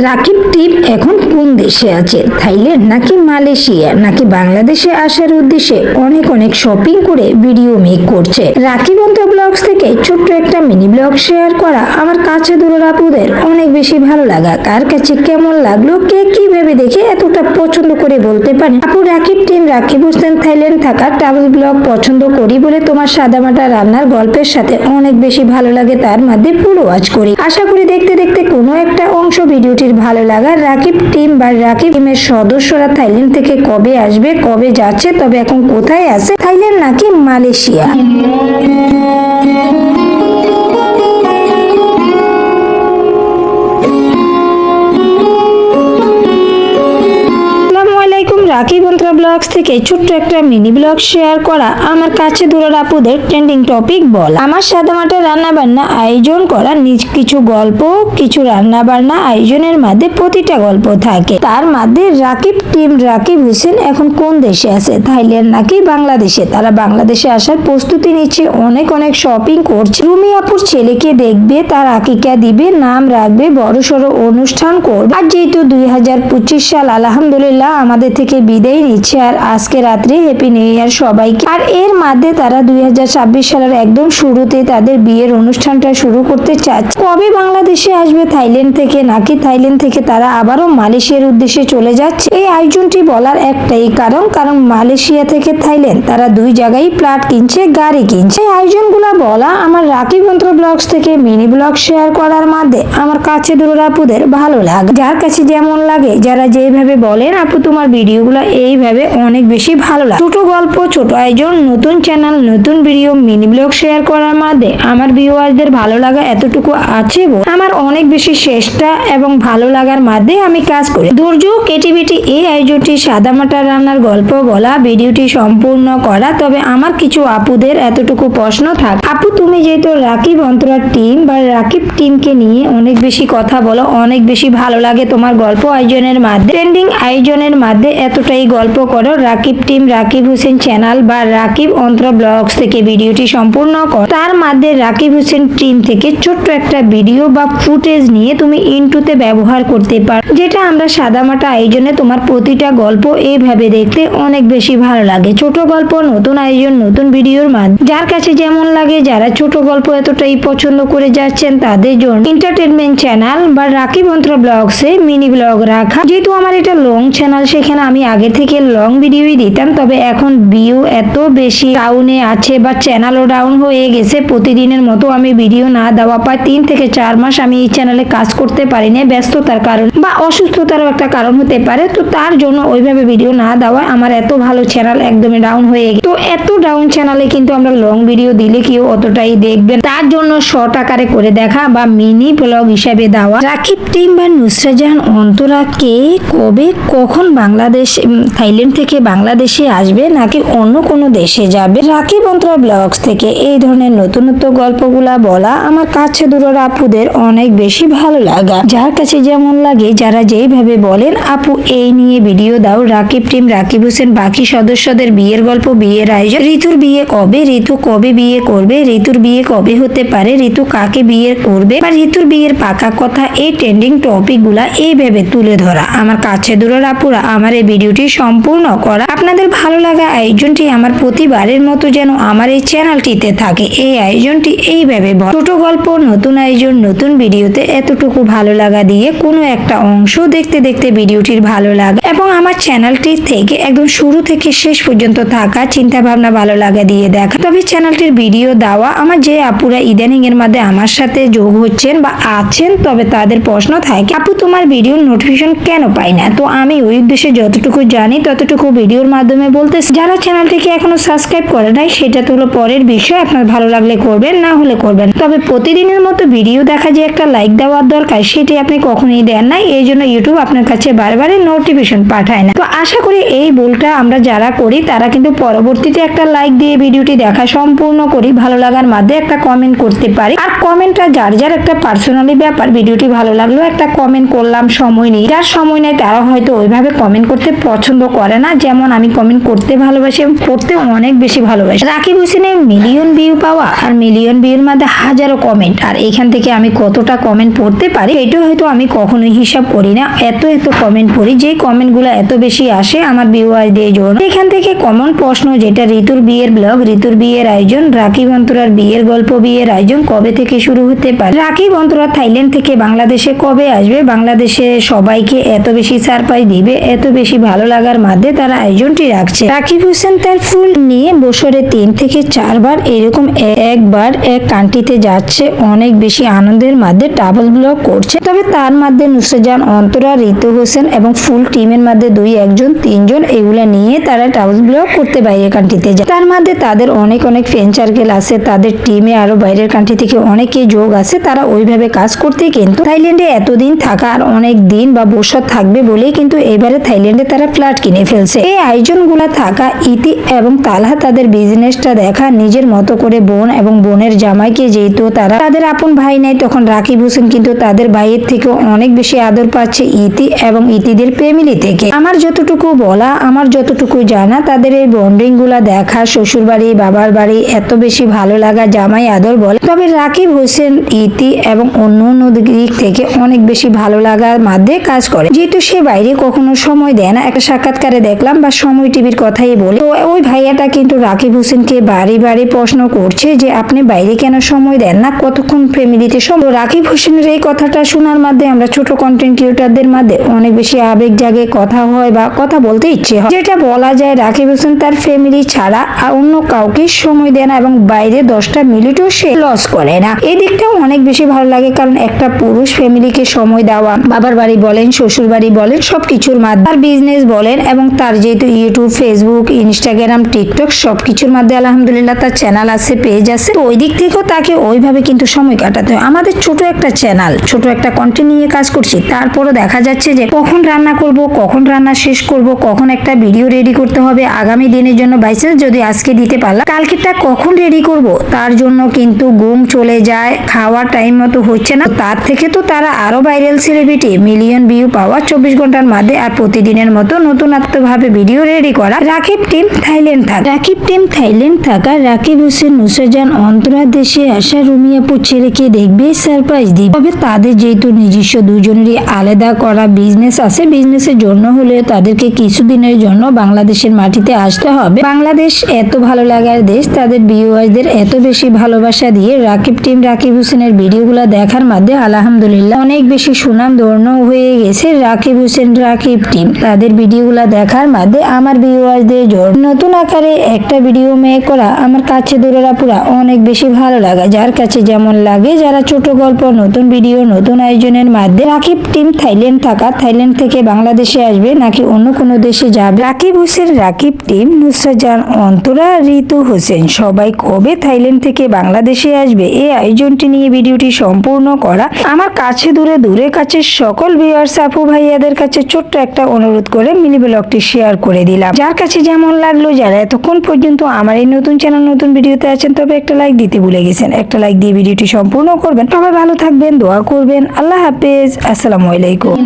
রাকিব টিপ এখন কোন দেশে আছে? থাইল্যান্ড নাকি মালয়েশিয়া? নাকি বাংলাদেশে আসার উদ্দেশ্যে অনেক অনেক শপিং করে ভিডিও মেক করছে? রাকিব অন্ত ব্লগস থেকে ছোট্ট একটা মিনি ব্লগ শেয়ার করা আমার কাছে দূরের আপুদের অনেক বেশি ভালো লাগা। কার কাছে কেমন লাগল, কে কীভাবে দেখে এতটা পছন্দ করে বলতে পারে আপু রাকিব টিম রাকিব হোসেন থাইল্যান্ড থাকা ট্রাভেল ব্লগ পছন্দ করি বলে তোমার সাদামাটা রান্নার গল্পের সাথে অনেক বেশি ভালো লাগে তার মধ্যে পুরো ওয়াচ করি। আশা করি দেখতে দেখতে কোনো একটা অংশ ভিডিওটির ভালো লাগা রাকিব টিম বা রাকিব টিমের সদস্যরা থাইল্যান্ড থেকে কবে আসবে, কবে যাচ্ছে, তবে এখন কোথায় আছে? থাইল্যান্ড নাকি মালয়েশিয়া? রাখি বন্ত্রা ব্লগস থেকে ছোট্ট একটা মিনি ব্লগ শেয়ার করা আমার কাছে দূরের আপুদের ট্রেন্ডিং টপিক বল। আমার সাদামাটা রান্না বান্না আয়োজন করা নিজ কিছু গল্প, কিছু রান্না বান্না আয়োজনের মধ্যে প্রতিটা গল্প থাকে। তার মধ্যে রাকিব টিম রাকিব হোসেন এখন কোন দেশে আছে? থাইল্যান্ড নাকি বাংলাদেশে? তারা বাংলাদেশে আসার প্রস্তুতি নিচ্ছে, অনেক অনেক শপিং করছে। রুমি আপুর ছেলেকে দেখবে, তার আকিকা দিবে, নাম রাখবে বড় সড়ো অনুষ্ঠান করবে। আর যেহেতু দুই হাজার পঁচিশ সাল, আলহামদুলিল্লাহ, আমাদের থেকে বিদায় নিচ্ছে আর আজকে রাত্রে হ্যাপি নিউ ইয়ার সবাইকে। আর এর মধ্যে তারা দুই হাজার ছাব্বিশ সালের একদম শুরুতে তাদের বিয়ের অনুষ্ঠানটা শুরু করতে চাচ্ছে কবে বাংলাদেশে আসবে থাইল্যান্ড থেকে? নাকি থাইল্যান্ড থেকে তারা আবারও মালয়েশিয়ার উদ্দেশ্যে চলে যাচ্ছে? এই আয়োজনটি বলার একটাই কারণ কারণ মালয়েশিয়া থেকে থাইল্যান্ড, তারা দুই জায়গায় প্লাট কিনছে, গাড়ি কিনছে। এই আয়োজনগুলো বলা আমার রাকি মন্ত্র ব্লগস থেকে মিনি ব্লগ শেয়ার করার মধ্যে আমার কাছে দূরের আপুদের ভালো লাগে। যার কাছে যেমন লাগে, যারা যেভাবে বলেন, আপু তোমার ভিডিওগুলো এইভাবে অনেক বেশি ভালো লাগে। ছোট গল্প, ছোট আয়োজন, নতুন চ্যানেল নতুন ভিডিও মিনি ব্লগ শেয়ার করার মধ্যে আমার ভিউয়ারদের ভালো লাগা এতটুকু আছে আমার অনেক বেশি চেষ্টা এবং ভালো লাগার মাধ্যমে আমি কাজ করি। দুর্যোগ কেটিভিটি এই আয়োজনটি সাদামাটা রান্নার গল্প বলা ভিডিওটি সম্পূর্ণ করা, তবে আমার কিছু আপুদের এতটুকু প্রশ্ন থাক। আপু, তুমি যেহেতু রাকিব অন্তরা টিম বা রাকিব টিমকে নিয়ে অনেক বেশি কথা বলো, অনেক বেশি ভালো লাগে তোমার গল্প আয়োজনের মাধ্যমে ট্রেন্ডিং আয়োজনের মাধ্যমে এতটাই গল্প করো। রাকিব টিম রাকিব হোসেন চ্যানেল বা রাকিব অন্ত্র ব্লগস থেকে ভিডিওটি সম্পূর্ণ করো। তার মধ্যে রাকিব হোসেন টিম থেকে ছোট্ট একটা ভিডিও বা ফুটেজ নিয়ে তুমি ইন্টুতে ব্যবহার করতে পারো, যেটা আমরা সাদামাটা আয়োজনে তোমার প্রতিটা গল্প এইভাবে দেখতে অনেক বেশি ভালো লাগে। ছোট গল্প, নতুন আয়োজন, নতুন ভিডিওর মাধ্যমে। যার কাছে যেমন লাগে, যারা ছোট গল্প এতটাই পছন্দ করে যাচ্ছেন, তাদের জন্য এন্টারটেনমেন্ট চ্যানেল বা রাকিব অন্ত্র ব্লগসে মিনি ব্লগ রাখা। যেহেতু আমার এটা লং চ্যানেল সেখানে আমি আগে থেকে লং ভিডিওই দিতাম, তবে এখন ভিউ এত বেশি ডাউনে আছে বা চ্যানেলও ডাউন হয়ে গেছে, প্রতিদিনের মতো আমি ভিডিও না দেওয়া প্রায় তিন থেকে চার মাস আমি এই চ্যানেলে কাজ করতে পারি না ব্যস্ততার কারণ বা অসুস্থতারও একটা কারণ হতে পারে। তো তার জন্য ওইভাবে ভিডিও না দেওয়ায় আমার এত ভালো চ্যানেল একদমই ডাউন হয়ে গেছে। তো এত ডাউন চ্যানেলে কিন্তু আমরা লং ভিডিও দিলে কেউ অতটাই দেখবেন তার জন্য শর্ট আকারে করে দেখা বা মিনি ব্লগ হিসাবে দেওয়া। রাকিব টিম বা নুসরা জাহান অন্তরা কে কবে, কখন বাংলাদেশ থাইল্যান্ড থেকে বাংলাদেশে আসবে নাকি অন্য কোনো দেশে যাবে? রাকিব অন্তরা ব্লগস থেকে এই ধরনের নতুনত্ব গল্পগুলা বলা আমার কাছে দূরের আপুদের অনেক বেশি ভালো লাগা। যার কাছে যেমন লাগে, যারা যেইভাবে বলেন, আপু, এই নিয়ে ভিডিও দাও। রাকিব টিম রাকিব হোসেন, বাকি সদস্যদের বিয়ের গল্প, বিয়ের আয়োজন। ঋতুর বিয়ে কবে? ঋতু কবে বিয়ে করবে? ঋতুর বিয়ে কবে হতে পারে? ঋতু কাকে বিয়ে করবে? বা ঋতুর বিয়ের পাকা কথা, এই ট্রেন্ডিং টপিকগুলা এইভাবে তুলে ধরা। আমার কাছে দূরের আপুরা আমার এই ভিডিওটি সম্পূর্ণ করা। আপনাদের ভালো লাগা আয়োজনটি আমার প্রতিবারের মতো যেন আমার এই চ্যানেলটিতে থাকে। এই আয়োজনটি এইভাবে ছোট গল্প, নতুন আয়োজন, নতুন ভিডিওতে এতটুকু ভালো লাগা দিয়ে কোনো একটা অংশ দেখতে দেখতে ভিডিওটির ভালো লাগা এবং আমার চ্যানেলটি থেকে একদম শুরু থেকে শেষ পর্যন্ত থাকা চিন্তা ভাবনা ভালো লাগা দিয়ে দেখা। তবে চ্যানেলটির ভিডিও দেওয়া আমার যে আপুরা ইদানিং এর মধ্যে আমার সাথে যোগ হচ্ছেন বা আছেন, তবে তাদের প্রশ্ন থাকে, আপু, তোমার ভিডিওর নোটিফিকেশন কেন পাই না? তো আমি ওই উদ্দেশ্যে যতটুকু জানি ততটুকু ভিডিওর মাধ্যমে বলতে যারা চ্যানেলটিকে এখনও সাবস্ক্রাইব করে নাই, সেটা তো হলো পরের বিষয়। আপনার ভালো লাগলে করবেন, না হলে করবেন। তবে প্রতিদিনের মতো ভিডিও দেখা যে একটা লাইক দেওয়ার দরকার, সেটি আপনি কখনোই দেন না এই জন্য ইউটিউব আপনার কাছে বারবারই নোটিফিকেশন পাঠায় না। তো আশা করি এই ভুলটা আমরা যারা করি, তারা কিন্তু পরবর্তীতে একটা লাইক দিয়ে ভিডিওটি দেখা সম্পূর্ণ করি। ভালো লাগার মাধ্যমে একটা কমেন্ট করতে পারি। আর কমেন্টটা যার যার একটা পার্সোনালি ব্যাপার, ভিডিওটি ভালো লাগল একটা কমেন্ট করলাম, সময় নেই। যার সময় নেই তারা হয়তো ওইভাবে কমেন্ট করতে পছন্দ করে না। যেমন আমি কমেন্ট করতে ভালোবাসি এবং পড়তে অনেক বেশি ভালোবাসি। রাকিব হোসেনের মিলিয়ন ভিউ পাওয়া আর মিলিয়ন ভিউর মধ্যে হাজারো কমেন্ট আর এখান থেকে আমি কতটা কমেন্ট পড়তে পারি এটা হয়তো আমি কখনোই হিসাব করি না। এত এত কমেন্ট পড়ি, যে কমেন্টগুলো এত বেশি আসে আমার ভিউয়ারদের জন্য। এখান থেকে কমন প্রশ্ন, যেটা ঋতুর বিয়ের ব্লগ ঋতুর বিয়ের আয়োজন, রাকিব অন্তরার বিয়ের গল্প, বিয়ের আয়োজন কবে থেকে শুরু হতে পারে? রাকিব অন্তরা থাইল্যান্ড থেকে বাংলাদেশে কবে আসবে? বাংলাদেশে সবাইকে এত বেশি সারপ্রাইজ দিবে, এত বেশি ভালো লাগার মধ্যে তারা আয়োজনটি রাখছে। রাকিব হোসেন তার ফুল নিয়ে বছরে তিন থেকে চারবার এরকম একবার এক কান্ট্রিতে যাচ্ছে। অনেক বেশি আনন্দের মধ্যে ট্রাভেল ব্লগ করছে। তবে তার মধ্যে নুসরাজান, অন্তরা, ঋতু হোসেন এবং ফুল টিমের মধ্যে দুই, একজন, তিনজন এগুলা নিয়ে তারা ট্রাভেল ব্লগ করতে বাইরের কান্ট্রিতে যায়। তার মধ্যে তাদের অনেক অনেক ফ্রেন্ড সার্কেল আছে। তাদের টিমে আরও বাইরের কান্ট্রি থেকে অনেকে যোগ আছে। তারা ওইভাবে কাজ করতে কিন্তু থাইল্যান্ডে এতদিন থাকা আর অনেক দিন বা বছর থাকবে বলেই কিন্তু এবারে থাইল্যান্ডে তারা ফ্ল্যাট কিনে ফেলছে। এই আয়োজনগুলা থাকা ইতি এবং তালহা তাদের বিজনেসটা দেখা নিজের মতো করে বোন এবং বোনের জামাইকে যেহেতু তারা তাদের আপন ভাই নাই, তখন রাকিব হোসেন কিন্তু তাদের ভাইয়ের থেকে অনেক বেশি আদর পাচ্ছে ইতি এবং ইতিদের ফ্যামিলি থেকে। আমার যতটুকু বলা, আমার যতটুকু জানা, তাদের এই বন্ডিংগুলা দেখা শ্বশুর বাড়ি বাবার বাড়ি এত বেশি ভালো লাগা জামাই আদর বলে। তবে রাকিব হোসেন, ইতি এবং অন্য অন্য দিক থেকে অনেক বেশি ভালো লাগার মাধ্যমে কাজ করে। যেহেতু সে বাইরে কখনো সময় দেয় না একটা সাক্ষাৎকারে দেখলাম বা সময় টিভির কথাই বলে। তো ওই ভাইয়াটা কিন্তু রাকিব হোসেনকে বাড়ি বাড়ি প্রশ্ন করছে যে, আপনি বাইরে কেন সময় দেন না? কতক্ষণ ফ্যামিলিতে সময় রাকিব হোসেনের এই কথাটা শোনার মাধ্যমে আমরা ছোট কন্টেন্ট ক্রিয়েটারদের মধ্যে অনেক বেশি আবেগ জাগে, কথা হয় বা কথা বলতে ইচ্ছে হয়। যেটা বলা যায় রাকিব হোসেন তার ফ্যামিলি ছাড়া আর অন্য কাউকে সময় দেয় না এবং বাইরে দশটা মিনিটও সে লস করে না। এই দিকটাও অনেক বেশি ভালো লাগে কারণ একটা পুরুষ ফ্যামিলিকে সময় দেওয়া, বাবার বাড়ি বলেন শ্বশুর বাড়ি বলেন, সবকিছুর মাধ্যমে। তার বিজনেস বলেন এবং তার যেহেতু ইউটিউব ফেসবুক ইনস্টাগ্রাম টিকটক সব কিছুর মধ্যে আলহামদুলিল্লাহ তার চ্যানেল আছে পেজ আছে। ওই দিক থেকেও তাকে ওইভাবে কিন্তু সময় কাটাতে হয়। আমাদের ছোট একটা চ্যানেল ছোট একটা কন্টেন্ট নিয়ে কাজ করছি। তারপরও দেখা যাচ্ছে যে কখন রান্না করব, কখন রান্না শেষ করব, কখন একটা ভিডিও রেডি করতে হবে, আগামী দিনের জন্য বাইসেন্স যদি আজকে দিতে পারলাম, কালকেরটা কখন রেডি করব, তার জন্য কিন্তু ঘুম চলে যায়, খাওয়ার টাইম মতো হচ্ছে না। তার থেকে তো তারা আরও ভাইরাল সেলিব্রিটি মিলিয়ন ভিউ পাওয়া চব্বিশ ঘণ্টার মধ্যে আর প্রতিদিনের মতো নতুনত্ব ভাবে ভিডিও রেডি করা রাকিব টিম থাইল্যান্ড থাকা। রাকিব টিম থাইল্যান্ড থাকা রাকিব হোসেন, নুসরাজান অন্তরা দেশে আসা রুমিয়াপুর ছেলেকে দেখবে সারপ্রাইজ দিবে। তবে তাদের যেহেতু নিজস্ব দুজনেরই আলাদা করা বিজনেস আছে বিজনেসের জন্য হলে তাদেরকে কিছুদিনের জন্য বাংলাদেশের মাটিতে আসতে হবে। বাংলাদেশ এত ভালো লাগার দেশ, তাদের ভিউয়ারদের এত বেশি ভালোবাসা দিয়ে রাকিব টিম রাকিব হোসেনের ভিডিওগুলো দেখার মাধ্যমে আলহামদুলিল্লাহ অনেক বেশি সুনাম ধন্য হয়ে গেছে রাকিব হোসেন রাকিব টিম তাদের ভিডিওগুলো দেখার মাধ্যমে আমার ভিউয়ারদের জন্য নতুন আকারে একটা ভিডিও মেক করা আমার কাছে দূরেরা পুরা অনেক বেশি ভালো লাগে। যার কাছে যেমন লাগে, যারা ছোট গল্প, নতুন ভিডিও নতুন আয়োজনের মাধ্যমে রাকিব টিম থাইল্যান্ড থাকা, থাইল্যান্ড থেকে বাংলাদেশে আসবে নাকি অন্য কোনো দেশে যাবে? রাকিব হোসেন, রাকিব টিম নুসরাজান, অন্তরা ঋতু হোসেন, সবাই কবে থাইল্যান্ড থেকে বাংলাদেশে আসবে? এই আয়োজনটি নিয়ে ভিডিওটি সম্পূর্ণ করা। আমার কাছে দূরে দূরে কাছে সকল ভিউয়ার্স আপু ভাইয়াদের কাছে ছোট্ট একটা অনুরোধ করে মিনি ব্লগটি শেয়ার করে দিলাম। যার কাছে যেমন লাগল যারা এতক্ষণ পর্যন্ত আমার এই নতুন চ্যানেল, নতুন ভিডিওতে আছেন, তবে একটা লাইক দিতে ভুলে গেছেন। একটা লাইক দিয়ে ভিডিওটি সম্পূর্ণ করবেন। সবাই ভালো থাকবেন, দোয়া করবেন। আল্লাহ হাফেজ। আসসালামু আলাইকুম।